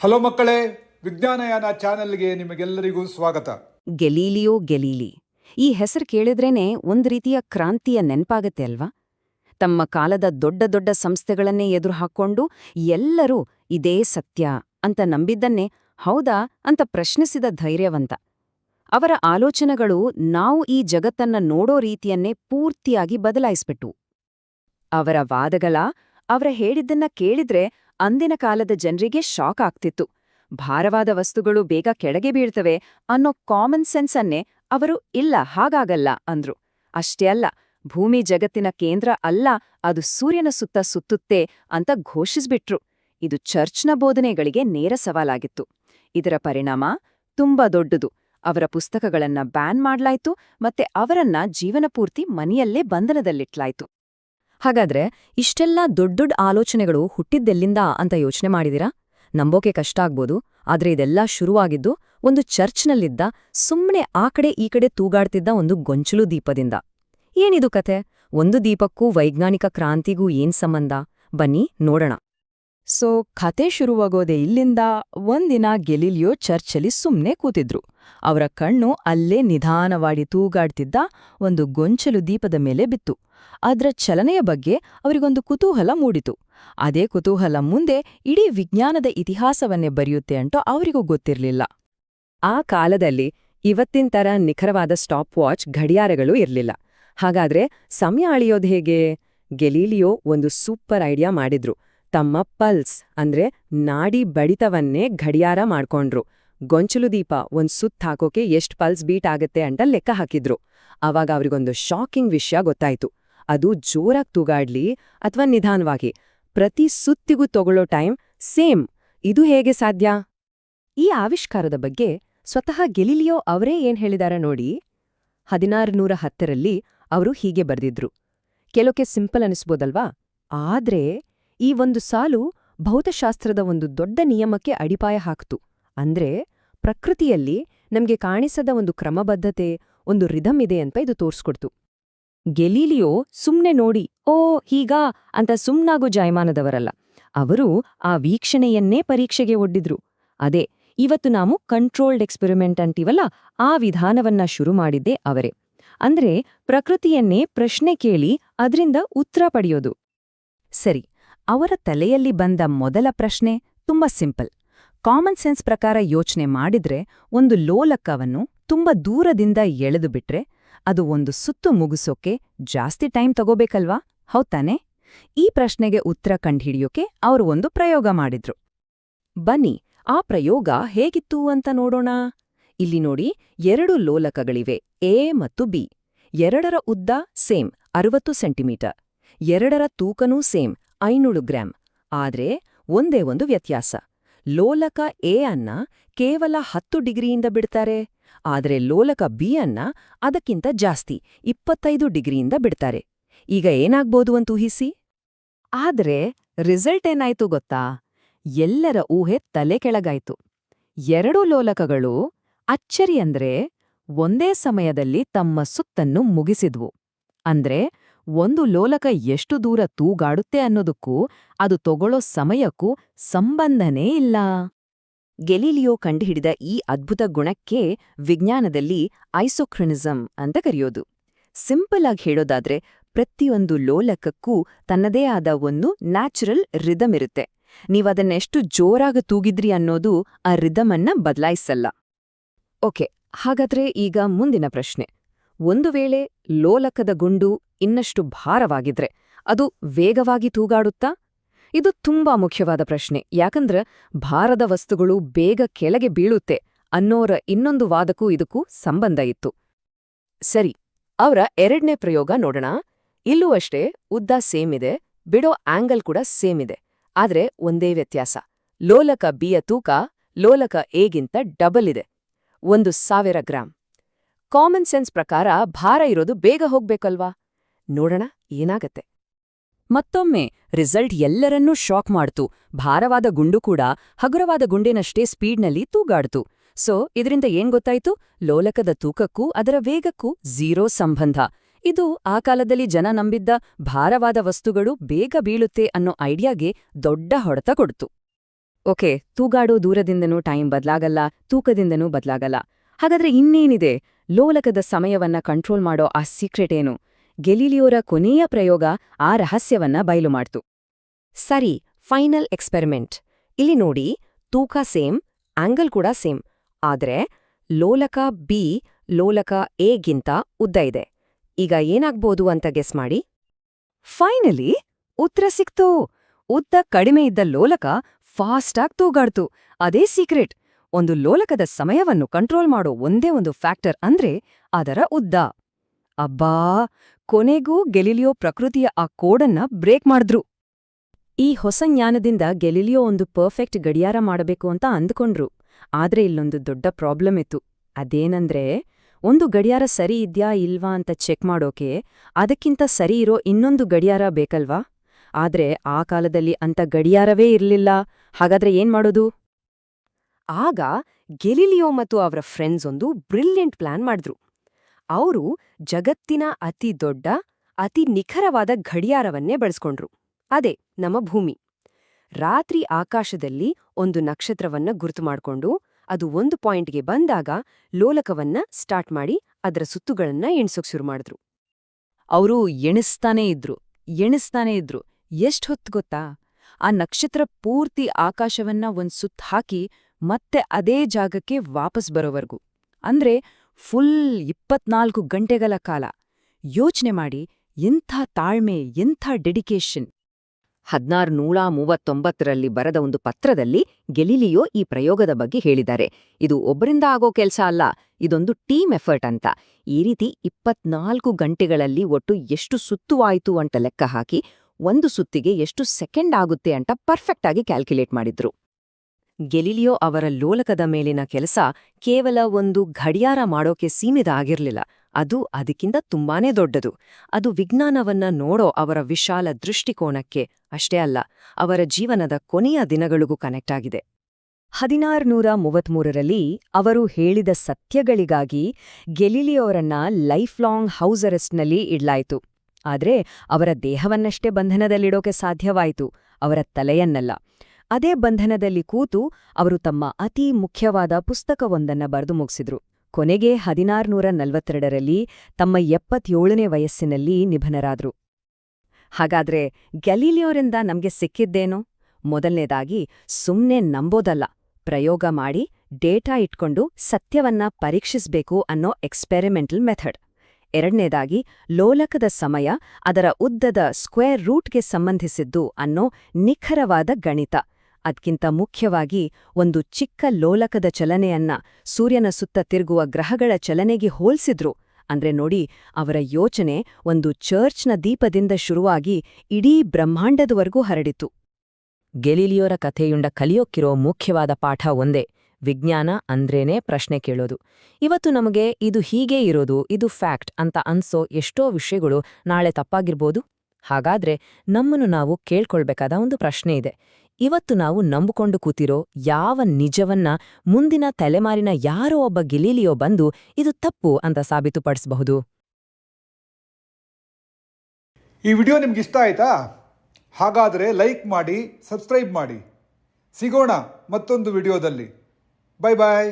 Hello ಮಕ್ಕಳೇ, ವಿಜ್ಞಾನಯಾನ ಚಾನೆಲ್ಗೆ ನಿಮಗೆಲ್ಲರಿಗೂ ಸ್ವಾಗತ. ಗೆಲೀಲಿಯೋ ಗೆಲೀಲಿ. ಈ ಹೆಸರು ಕೇಳಿದ್ರೇನೆ ಒಂದು ರೀತಿಯ ಕ್ರಾಂತಿಯ ನೆನ್ಪಾಗತ್ತೆ ಅಲ್ವಾ? ತಮ್ಮ ಕಾಲದ ದೊಡ್ಡ ದೊಡ್ಡ ಸಂಸ್ಥೆಗಳನ್ನೇ ಎದುರು ಹಾಕ್ಕೊಂಡು ಎಲ್ಲರೂ ಇದೇ ಸತ್ಯ ಅಂತ ನಂಬಿದ್ದನ್ನೇ ಹೌದಾ ಅಂತ ಪ್ರಶ್ನಿಸಿದ ಧೈರ್ಯವಂತ. ಅವರ ಆಲೋಚನೆಗಳು ನಾವು ಈ ಜಗತ್ತನ್ನ ನೋಡೋ ರೀತಿಯನ್ನೇ ಪೂರ್ತಿಯಾಗಿ ಬದಲಾಯಿಸ್ಬಿಟ್ಟು ಅವರ ವಾದಗಳ, ಅವರ ಹೇಳಿದ್ದನ್ನ ಕೇಳಿದ್ರೆ ಅಂದಿನ ಕಾಲದ ಜನರಿಗೆ ಶಾಕ್ ಆಗ್ತಿತ್ತು. ಭಾರವಾದ ವಸ್ತುಗಳು ಬೇಗ ಕೆಳಗೆ ಬೀಳ್ತವೆ ಅನ್ನೋ ಕಾಮನ್ ಸೆನ್ಸ್ ಅನ್ನೇ ಅವರು ಇಲ್ಲ, ಹಾಗಾಗಲ್ಲ ಅಂದ್ರು. ಅಷ್ಟೇ ಅಲ್ಲ, ಭೂಮಿ ಜಗತ್ತಿನ ಕೇಂದ್ರ ಅಲ್ಲ, ಅದು ಸೂರ್ಯನ ಸುತ್ತ ಸುತ್ತುತ್ತೆ ಅಂತ ಘೋಷಿಸ್ಬಿಟ್ರು. ಇದು ಚರ್ಚ್ನ ಬೋಧನೆಗಳಿಗೆ ನೇರ ಸವಾಲಾಗಿತ್ತು. ಇದರ ಪರಿಣಾಮ ತುಂಬಾ ದೊಡ್ಡದು. ಅವರ ಪುಸ್ತಕಗಳನ್ನ ಬ್ಯಾನ್ ಮಾಡ್ಲಾಯ್ತು ಮತ್ತೆ ಅವರನ್ನ ಜೀವನಪೂರ್ತಿ ಮನೆಯಲ್ಲೇ ಬಂಧನದಲ್ಲಿಟ್ಲಾಯ್ತು. ಹಾಗಾದ್ರೆ ಇಷ್ಟೆಲ್ಲ ದೊಡ್ಡ ದೊಡ್ಡ ಆಲೋಚನೆಗಳು ಹುಟ್ಟಿದ್ದೆಲ್ಲಿಂದ ಅಂತ ಯೋಚನೆ ಮಾಡಿದಿರಾ? ನಂಬೋಕೆ ಕಷ್ಟ ಆಗ್ಬೋದು, ಆದ್ರೆ ಇದೆಲ್ಲ ಶುರುವಾಗಿದ್ದು ಒಂದು ಚರ್ಚ್ನಲ್ಲಿದ್ದ ಸುಮ್ಮನೆ ಆ ಕಡೆ ಈ ಕಡೆ ತೂಗಾಡ್ತಿದ್ದ ಒಂದು ಗೊಂಚಲು ದೀಪದಿಂದ. ಏನಿದು ಕತೆ? ಒಂದು ದೀಪಕ್ಕೂ ವೈಜ್ಞಾನಿಕ ಕ್ರಾಂತಿಗೂ ಏನ್ ಸಂಬಂಧ? ಬನ್ನಿ, ನೋಡೋಣ. ಸೊ ಕತೆ ಶುರುವಾಗೋದೆ ಇಲ್ಲಿಂದ ಒಂದಿನ ಗೆಲಿಲಿಯೋ ಚರ್ಚಲ್ಲಿ ಸುಮ್ಮನೆ ಕೂತಿದ್ರು. ಅವರ ಕಣ್ಣು ಅಲ್ಲೇ ನಿಧಾನವಾಡಿ ತೂಗಾಡ್ತಿದ್ದ ಒಂದು ಗೊಂಚಲು ದೀಪದ ಮೇಲೆ ಬಿತ್ತು. ಅದರ ಚಲನೆಯ ಬಗ್ಗೆ ಅವರಿಗೊಂದು ಕುತೂಹಲ ಮೂಡಿತು. ಅದೇ ಕುತೂಹಲ ಮುಂದೆ ಇಡೀ ವಿಜ್ಞಾನದ ಇತಿಹಾಸವನ್ನೇ ಬರೆಯುತ್ತೆ ಅಂಟೋ ಅವರಿಗೂ ಗೊತ್ತಿರಲಿಲ್ಲ. ಆ ಕಾಲದಲ್ಲಿ ಇವತ್ತಿನ ತರ ನಿಖರವಾದ ಸ್ಟಾಪ್ ವಾಚ್ ಗಡಿಯಾರಗಳು ಇರಲಿಲ್ಲ. ಹಾಗಾದ್ರೆ ಸಮಯ ಅಳಿಯೋದು ಹೇಗೆ? ಗೆಲೀಲಿಯೋ ಒಂದು ಸೂಪರ್ ಐಡಿಯಾ ಮಾಡಿದ್ರು. ತಮ್ಮ ಪಲ್ಸ್, ಅಂದ್ರೆ ನಾಡಿ ಬಡಿತವನ್ನೇ ಗಡಿಯಾರ ಮಾಡ್ಕೊಂಡ್ರು. ಗೊಂಚಲು ದೀಪ, ಒಂದ್ ಸುತ್ತ ಹಾಕೋಕೆ ಎಷ್ಟ್ ಪಲ್ಸ್ ಬೀಟ್ ಆಗತ್ತೆ ಅಂತ ಲೆಕ್ಕ ಹಾಕಿದ್ರು. ಅವಾಗ ಅವ್ರಿಗೊಂದು ಶಾಕಿಂಗ್ ವಿಷಯ ಗೊತ್ತಾಯ್ತು. ಅದು ಜೋರಾಗಿ ತೂಗಾಡ್ಲಿ ಅಥವಾ ನಿಧಾನವಾಗಿ. ಪ್ರತಿ ಸುತ್ತಿಗೂ ತಗೊಳ್ಳೋ ಟೈಮ್ ಸೇಮ್. ಇದು ಹೇಗೆ ಸಾಧ್ಯ? ಈ ಆವಿಷ್ಕಾರದ ಬಗ್ಗೆ ಸ್ವತಃ ಗೆಲಿಲಿಯೋ ಅವರೇ ಏನ್ ಹೇಳಿದಾರ ನೋಡಿ? ಹದಿನಾರುನೂರ ಹತ್ತರಲ್ಲಿ ಅವರು ಹೀಗೆ ಬರೆದಿದ್ರು. ಕೆಲೋಕೆ ಸಿಂಪಲ್ ಅನಿಸ್ಬೋದಲ್ವಾ? ಆದ್ರೆ ಈ ಒಂದು ಸಾಲು ಭೌತಶಾಸ್ತ್ರದ ಒಂದು ದೊಡ್ಡ ನಿಯಮಕ್ಕೆ ಅಡಿಪಾಯ ಹಾಕ್ತು. ಅಂದ್ರೆ, ಪ್ರಕೃತಿಯಲ್ಲಿ ನಮ್ಗೆ ಕಾಣಿಸದ ಒಂದು ಕ್ರಮಬದ್ಧತೆ, ಒಂದು ರಿಧಮ್ ಇದೆ ಅಂತ ಇದು ತೋರ್ಸ್ಕೊಡ್ತು. ಗೆಲೀಲಿಯೋ ಸುಮ್ನೆ ನೋಡಿ, ಓ, ಹೀಗಾ ಅಂತ ಸುಮ್ನಾಗೋ ಜಾಯಮಾನದವರಲ್ಲ. ಅವರು ಆ ವೀಕ್ಷಣೆಯನ್ನೇ ಪರೀಕ್ಷೆಗೆ ಒಡ್ಡಿದ್ರು. ಅದೇ, ಇವತ್ತು ನಾವು ಕಂಟ್ರೋಲ್ಡ್ ಎಕ್ಸ್ಪೆರಿಮೆಂಟ್ ಅಂತೀವಲ್ಲ, ಆ ವಿಧಾನವನ್ನ ಶುರು ಮಾಡಿದ್ದೇ ಅವರೇ. ಅಂದ್ರೆ, ಪ್ರಕೃತಿಯನ್ನೇ ಪ್ರಶ್ನೆ ಕೇಳಿ, ಅದರಿಂದ ಉತ್ತರ ಪಡೆಯೋದು. ಸರಿ ಅವರ ತಲೆಯಲ್ಲಿ ಬಂದ ಮೊದಲ ಪ್ರಶ್ನೆ ತುಂಬಾ ಸಿಂಪಲ್. ಕಾಮನ್ ಸೆನ್ಸ್ ಪ್ರಕಾರ ಯೋಚನೆ ಮಾಡಿದ್ರೆ ಒಂದು ಲೋಲಕ್ಕವನ್ನು ತುಂಬಾ ದೂರದಿಂದ ಎಳೆದು ಬಿಟ್ರೆ ಅದು ಒಂದು ಸುತ್ತು ಮುಗಿಸೋಕೆ ಜಾಸ್ತಿ ಟೈಮ್ ತಗೋಬೇಕಲ್ವಾ? ಹೌತಾನೆ ಈ ಪ್ರಶ್ನೆಗೆ ಉತ್ತರ ಕಂಡುಹಿಡಿಯೋಕೆ ಅವರು ಒಂದು ಪ್ರಯೋಗ ಮಾಡಿದ್ರು. ಬನ್ನಿ, ಆ ಪ್ರಯೋಗ ಹೇಗಿತ್ತು ಅಂತ ನೋಡೋಣ. ಇಲ್ಲಿ ನೋಡಿ, ಎರಡು ಲೋಲಕಗಳಿವೆ, ಎ ಮತ್ತು ಬಿ. ಎರಡರ ಉದ್ದ ಸೇಮ್, ಅರವತ್ತು ಸೆಂಟಿಮೀಟರ್. ಎರಡರ ತೂಕನೂ ಸೇಮ್ ಐನೂರು ಗ್ರಾಂ. ಆದ್ರೆ ಒಂದೇ ಒಂದು ವ್ಯತ್ಯಾಸ. ಲೋಲಕ ಎ ಅನ್ನ ಕೇವಲ ಹತ್ತು ಡಿಗ್ರಿಯಿಂದ ಬಿಡ್ತಾರೆ. ಆದ್ರೆ ಲೋಲಕ ಬಿ ಅನ್ನ ಅದಕ್ಕಿಂತ ಜಾಸ್ತಿ, ಇಪ್ಪತ್ತೈದು ಡಿಗ್ರಿಯಿಂದ ಬಿಡ್ತಾರೆ. ಈಗ ಏನಾಗ್ಬೋದು ಅಂತ ಊಹಿಸಿ? ಆದ್ರೆ ರಿಸಲ್ಟ್ ಏನಾಯ್ತು ಗೊತ್ತಾ? ಎಲ್ಲರ ಊಹೆ ತಲೆ ಕೆಳಗಾಯ್ತು. ಎರಡೂ ಲೋಲಕಗಳು ಅಚ್ಚರಿ ಅಂದ್ರೆ ಒಂದೇ ಸಮಯದಲ್ಲಿ ತಮ್ಮ ಸುತ್ತನ್ನು ಮುಗಿಸಿದ್ವು. ಅಂದ್ರೆ ಒಂದು ಲೋಲಕ ಎಷ್ಟು ದೂರ ತೂಗಾಡುತ್ತೆ ಅನ್ನೋದಕ್ಕೂ, ಅದು ತಗೊಳ್ಳೋ ಸಮಯಕ್ಕೂ ಸಂಬಂಧನೇ ಇಲ್ಲ. ಗೆಲಿಲಿಯೋ ಕಂಡುಹಿಡಿದ ಈ ಅದ್ಭುತ ಗುಣಕ್ಕೆ ವಿಜ್ಞಾನದಲ್ಲಿ ಐಸೋಕ್ರಿನಿಸಂ ಅಂತ ಕರೆಯೋದು. ಸಿಂಪಲ್ ಆಗಿ ಹೇಳೋದಾದ್ರೆ, ಪ್ರತಿಯೊಂದು ಲೋಲಕಕ್ಕೂ ತನ್ನದೇ ಆದ ಒಂದು ನ್ಯಾಚುರಲ್ ರಿದಮ್ ಇರುತ್ತೆ. ನೀವದನ್ನೆಷ್ಟು ಜೋರಾಗ ತೂಗಿದ್ರಿ ಅನ್ನೋದು ಆ ರಿದಮನ್ನ ಬದಲಾಯಿಸಲ್ಲ. ಓಕೆ, ಹಾಗಾದ್ರೆ ಈಗ ಮುಂದಿನ ಪ್ರಶ್ನೆ. ಒಂದು ವೇಳೆ ಲೋಲಕದ ಗುಂಡು ಇನ್ನಷ್ಟು ಭಾರವಾಗಿದ್ರೆ ಅದು ವೇಗವಾಗಿ ತೂಗಾಡುತ್ತಾ? ಇದು ತುಂಬಾ ಮುಖ್ಯವಾದ ಪ್ರಶ್ನೆ. ಯಾಕಂದ್ರೆ ಭಾರದ ವಸ್ತುಗಳು ಬೇಗ ಕೆಳಗೆ ಬೀಳುತ್ತೆ ಅನ್ನೋರ ಇನ್ನೊಂದು ವಾದಕ್ಕೂ ಇದಕ್ಕೂ ಸಂಬಂಧ ಇತ್ತು. ಸರಿ, ಅವರ ಎರಡನೇ ಪ್ರಯೋಗ ನೋಡೋಣ. ಇಲ್ಲೂ ಅಷ್ಟೇ ಉದ್ದ ಸೇಮ್ ಇದೆ, ಬಿಡೋ ಆಂಗಲ್ ಕೂಡ ಸೇಮ್ ಇದೆ. ಆದ್ರೆ ಒಂದೇ ವ್ಯತ್ಯಾಸ. ಲೋಲಕ ಬಿಯ ತೂಕ ಲೋಲಕ ಎಗಿಂತ ಡಬಲ್ ಇದೆ. ಒಂದು ಸಾವಿರ ಗ್ರಾಂ. ಕಾಮನ್ ಸೆನ್ಸ್ ಪ್ರಕಾರ ಭಾರ ಇರೋದು ಬೇಗ ಹೋಗ್ಬೇಕಲ್ವಾ? ನೋಡೋಣ, ಏನಾಗತ್ತೆ. ಮತ್ತೊಮ್ಮೆ, ರಿಸಲ್ಟ್ ಎಲ್ಲರನ್ನೂ ಶಾಕ್ ಮಾಡ್ತು. ಭಾರವಾದ ಗುಂಡು ಕೂಡ ಹಗುರವಾದ ಗುಂಡಿನಷ್ಟೇ ಸ್ಪೀಡ್ನಲ್ಲಿ ತೂಗಾಡ್ತು. ಸೊ, ಇದರಿಂದ ಏನ್ ಗೊತ್ತಾಯ್ತು? ಲೋಲಕದ ತೂಕಕ್ಕೂ ಅದರ ವೇಗಕ್ಕೂ ಝೀರೋ ಸಂಬಂಧ. ಇದು ಆ ಕಾಲದಲ್ಲಿ ಜನ ನಂಬಿದ್ದ ಭಾರವಾದ ವಸ್ತುಗಳು ಬೇಗ ಬೀಳುತ್ತೆ ಅನ್ನೋ ಐಡಿಯಾಗೆ ದೊಡ್ಡ ಹೊಡೆತ ಕೊಡ್ತು. ಓಕೆ, ತೂಗಾಡೋ ದೂರದಿಂದನೂ ಟೈಮ್ ಬದಲಾಗಲ್ಲ, ತೂಕದಿಂದನೂ ಬದಲಾಗಲ್ಲ. ಹಾಗಾದ್ರೆ ಇನ್ನೇನಿದೆ? ಲೋಲಕದ ಸಮಯವನ್ನ ಕಂಟ್ರೋಲ್ ಮಾಡೋ ಆ ಸೀಕ್ರೆಟ್ ಏನು? ಗೆಲೀಲಿಯೋರ ಕೊನೆಯ ಪ್ರಯೋಗ ಆ ರಹಸ್ಯವನ್ನ ಬಯಲು ಮಾಡ್ತು. ಸರಿ, ಫೈನಲ್ ಎಕ್ಸ್ಪೆರಿಮೆಂಟ್. ಇಲ್ಲಿ ನೋಡಿ, ತೂಕ ಸೇಮ್, ಆಂಗಲ್ ಕೂಡ ಸೇಮ್. ಆದ್ರೆ, ಲೋಲಕ ಬಿ ಲೋಲಕ ಎಗಿಂತ ಉದ್ದ ಇದೆ. ಈಗ ಏನಾಗ್ಬೋದು ಅಂತ ಗೆಸ್ ಮಾಡಿ. ಫೈನಲಿ, ಉತ್ತರ ಸಿಕ್ತು. ಉದ್ದ ಕಡಿಮೆ ಇದ್ದ ಲೋಲಕ ಫಾಸ್ಟಾಗ್ ತೂಗಾಡ್ತು. ಅದೇ ಸೀಕ್ರೆಟ್. ಒಂದು ಲೋಲಕದ ಸಮಯವನ್ನು ಕಂಟ್ರೋಲ್ ಮಾಡೋ ಒಂದೇ ಒಂದು ಫ್ಯಾಕ್ಟರ್ ಅಂದ್ರೆ ಅದರ ಉದ್ದ. ಅಬ್ಬಾ! ಕೊನೆಗೂ ಗೆಲಿಲಿಯೋ ಪ್ರಕೃತಿಯ ಆ ಕೋಡನ್ನ ಬ್ರೇಕ್ ಮಾಡಿದ್ರು. ಈ ಹೊಸ ಜ್ಞಾನದಿಂದ ಗೆಲಿಲಿಯೋ ಒಂದು ಪರ್ಫೆಕ್ಟ್ ಗಡಿಯಾರ ಮಾಡಬೇಕು ಅಂತ ಅಂದ್ಕೊಂಡ್ರು. ಆದ್ರೆ ಇಲ್ಲೊಂದು ದೊಡ್ಡ ಪ್ರಾಬ್ಲಮ್ ಇತ್ತು. ಅದೇನಂದ್ರೆ, ಒಂದು ಗಡಿಯಾರ ಸರಿ ಇದ್ಯಾ ಇಲ್ವಾ ಅಂತ ಚೆಕ್ ಮಾಡೋಕೆ ಅದಕ್ಕಿಂತ ಸರಿ ಇರೋ ಇನ್ನೊಂದು ಗಡಿಯಾರ ಬೇಕಲ್ವಾ? ಆದ್ರೆ ಆ ಕಾಲದಲ್ಲಿ ಅಂತ ಗಡಿಯಾರವೇ ಇರಲಿಲ್ಲ. ಹಾಗಾದ್ರೆ ಏನ್ ಮಾಡೋದು? ಆಗ ಗೆಲಿಲಿಯೋ ಮತ್ತು ಅವರ ಫ್ರೆಂಡ್ಸ್ ಒಂದು ಬ್ರಿಲಿಯಂಟ್ ಪ್ಲಾನ್ ಮಾಡಿದ್ರು. ಅವರು ಜಗತ್ತಿನ ಅತಿ ದೊಡ್ಡ, ಅತಿ ನಿಖರವಾದ ಗಡಿಯಾರವನ್ನೇ ಬಳಸ್ಕೊಂಡ್ರು. ಅದೇ ನಮ್ಮ ಭೂಮಿ. ರಾತ್ರಿ ಆಕಾಶದಲ್ಲಿ ಒಂದು ನಕ್ಷತ್ರವನ್ನ ಗುರುತು ಮಾಡ್ಕೊಂಡು ಅದು ಒಂದು ಪಾಯಿಂಟ್ಗೆ ಬಂದಾಗ ಲೋಲಕವನ್ನ ಸ್ಟಾರ್ಟ್ ಮಾಡಿ ಅದರ ಸುತ್ತುಗಳನ್ನ ಎಣ್ಸೋಕ್ ಶುರು ಮಾಡಿದ್ರು. ಅವರು ಎಣಿಸ್ತಾನೇ ಇದ್ರು ಎಣಿಸ್ತಾನೇ ಇದ್ರು. ಎಷ್ಟ್ ಹೊತ್ತು ಗೊತ್ತಾ? ಆ ನಕ್ಷತ್ರ ಪೂರ್ತಿ ಆಕಾಶವನ್ನ ಒಂದ್ ಸುತ್ತ ಹಾಕಿ ಮತ್ತೆ ಅದೇ ಜಾಗಕ್ಕೆ ವಾಪಸ್ ಬರೋವರೆಗೂ. ಅಂದ್ರೆ ಫುಲ್ ಇಪ್ಪತ್ನಾಲ್ಕು ಗಂಟೆಗಳ ಕಾಲ. ಯೋಚನೆ ಮಾಡಿ, ಎಂಥ ತಾಳ್ಮೆ, ಎಂಥ ಡೆಡಿಕೇಶನ್ ಹದಿನಾರು ನೂರ ಮೂವತ್ತೊಂಬತ್ತರಲ್ಲಿ ಬರೆದ ಒಂದು ಪತ್ರದಲ್ಲಿ ಗೆಲಿಲಿಯೋ ಈ ಪ್ರಯೋಗದ ಬಗ್ಗೆ ಹೇಳಿದ್ದಾರೆ. ಇದು ಒಬ್ಬರಿಂದ ಆಗೋ ಕೆಲಸ ಅಲ್ಲ, ಇದೊಂದು ಟೀಮ್ ಎಫರ್ಟ್ ಅಂತ. ಈ ರೀತಿ ಇಪ್ಪತ್ನಾಲ್ಕು ಗಂಟೆಗಳಲ್ಲಿ ಒಟ್ಟು ಎಷ್ಟು ಸುತ್ತುವಾಯಿತು ಅಂತ ಲೆಕ್ಕ ಹಾಕಿ, ಒಂದು ಸುತ್ತಿಗೆ ಎಷ್ಟು ಸೆಕೆಂಡ್ ಆಗುತ್ತೆ ಅಂತ ಪರ್ಫೆಕ್ಟ್ ಆಗಿ ಕ್ಯಾಲ್ಕುಲೇಟ್ ಮಾಡಿದ್ರು. ಗೆಲಿಲಿಯೋ ಅವರ ಲೋಲಕದ ಮೇಲಿನ ಕೆಲಸ ಕೇವಲ ಒಂದು ಗಡಿಯಾರ ಮಾಡೋಕೆ ಸೀಮಿತ ಆಗಿರಲಿಲ್ಲ. ಅದು ಅದಕ್ಕಿಂತ ತುಂಬಾನೇ ದೊಡ್ಡದು. ಅದು ವಿಜ್ಞಾನವನ್ನ ನೋಡೋ ಅವರ ವಿಶಾಲ ದೃಷ್ಟಿಕೋನಕ್ಕೆ ಅಷ್ಟೇ ಅಲ್ಲ, ಅವರ ಜೀವನದ ಕೊನೆಯ ದಿನಗಳಿಗೂ ಕನೆಕ್ಟ್ ಆಗಿದೆ. ಹದಿನಾರುನೂರ ಮೂವತ್ಮೂರರಲ್ಲಿ ಅವರು ಹೇಳಿದ ಸತ್ಯಗಳಿಗಾಗಿ ಗೆಲಿಲಿಯೋರನ್ನ ಲೈಫ್ ಲಾಂಗ್ ಹೌಸ್ ಅರೆಸ್ಟ್ನಲ್ಲಿ ಇಡ್ಲಾಯಿತು. ಆದ್ರೆ ಅವರ ದೇಹವನ್ನಷ್ಟೇ ಬಂಧನದಲ್ಲಿಡೋಕೆ ಸಾಧ್ಯವಾಯಿತು, ಅವರ ತಲೆಯನ್ನಲ್ಲ. ಅದೇ ಬಂಧನದಲ್ಲಿ ಕೂತು ಅವರು ತಮ್ಮ ಅತಿ ಮುಖ್ಯವಾದ ಪುಸ್ತಕವೊಂದನ್ನ ಬರೆದು ಮುಗಿಸಿದ್ರು. ಕೊನೆಗೆ ಹದಿನಾರುನೂರ ನಲವತ್ತೆರಡರಲ್ಲಿ ತಮ್ಮ ಎಪ್ಪತ್ತೇಳನೇ ವಯಸ್ಸಿನಲ್ಲಿ ನಿಭನರಾದ್ರು ಹಾಗಾದ್ರೆ ಗ್ಯಾಲೀಲಿಯೋರಿಂದ ನಮ್ಗೆ ಸಿಕ್ಕಿದ್ದೇನೋ? ಮೊದಲನೇದಾಗಿ ಸುಮ್ನೆ ನಂಬೋದಲ್ಲ. ಪ್ರಯೋಗ ಮಾಡಿ ಡೇಟಾ ಇಟ್ಕೊಂಡು ಸತ್ಯವನ್ನ ಪರೀಕ್ಷಿಸಬೇಕು ಅನ್ನೋ ಎಕ್ಸ್ಪೆರಿಮೆಂಟಲ್ ಮೆಥಡ್. ಎರಡನೇದಾಗಿ ಲೋಲಕದ ಸಮಯ ಅದರ ಉದ್ದದ ಸ್ಕ್ವೇರ್ ರೂಟ್ಗೆ ಸಂಬಂಧಿಸಿದ್ದು ಅನ್ನೋ ನಿಖರವಾದ ಗಣಿತ. ಅದ್ಕಿಂತ ಮುಖ್ಯವಾಗಿ ಒಂದು ಚಿಕ್ಕ ಲೋಲಕದ ಚಲನೆಯನ್ನ ಸೂರ್ಯನ ಸುತ್ತ ತಿರುಗುವ ಗ್ರಹಗಳ ಚಲನೆಗೆ ಹೋಲ್ಸಿದ್ರು. ಅಂದ್ರೆ ನೋಡಿ, ಅವರ ಯೋಚನೆ ಒಂದು ಚರ್ಚ್ನ ದೀಪದಿಂದ ಶುರುವಾಗಿ ಇಡೀ ಬ್ರಹ್ಮಾಂಡದವರೆಗೂ ಹರಡಿತು. ಗೆಲಿಲಿಯೋರ ಕಥೆಯುಂಡ ಕಲಿಯೋಕ್ಕಿರೋ ಮುಖ್ಯವಾದ ಪಾಠ ಒಂದೇ, ವಿಜ್ಞಾನ ಅಂದ್ರೇನೇ ಪ್ರಶ್ನೆ ಕೇಳೋದು. ಇವತ್ತು ನಮಗೆ ಇದು ಹೀಗೇ ಇರೋದು, ಇದು ಫ್ಯಾಕ್ಟ್ ಅಂತ ಅನ್ಸೋ ಎಷ್ಟೋ ವಿಷಯಗಳು ನಾಳೆ ತಪ್ಪಾಗಿರ್ಬೋದು. ಹಾಗಾದ್ರೆ ನಮ್ಮನ್ನು ನಾವು ಕೇಳ್ಕೊಳ್ಬೇಕಾದ ಒಂದು ಪ್ರಶ್ನೆ ಇದೆ. ಇವತ್ತು ನಾವು ನಂಬಿಕೊಂಡು ಕೂತಿರೋ ಯಾವ ನಿಜವನ್ನ ಮುಂದಿನ ತಲೆಮಾರಿನ ಯಾರೋ ಒಬ್ಬ ಗಿಲೀಲಿಯೋ ಬಂದು ಇದು ತಪ್ಪು ಅಂತ ಸಾಬೀತುಪಡಿಸಬಹುದು. ಈ ವಿಡಿಯೋ ನಿಮ್ಗೆ ಇಷ್ಟ ಆಯ್ತಾ? ಹಾಗಾದರೆ ಲೈಕ್ ಮಾಡಿ, ಸಬ್ಸ್ಕ್ರೈಬ್ ಮಾಡಿ. ಸಿಗೋಣ ಮತ್ತೊಂದು ವಿಡಿಯೋದಲ್ಲಿ. Bye bye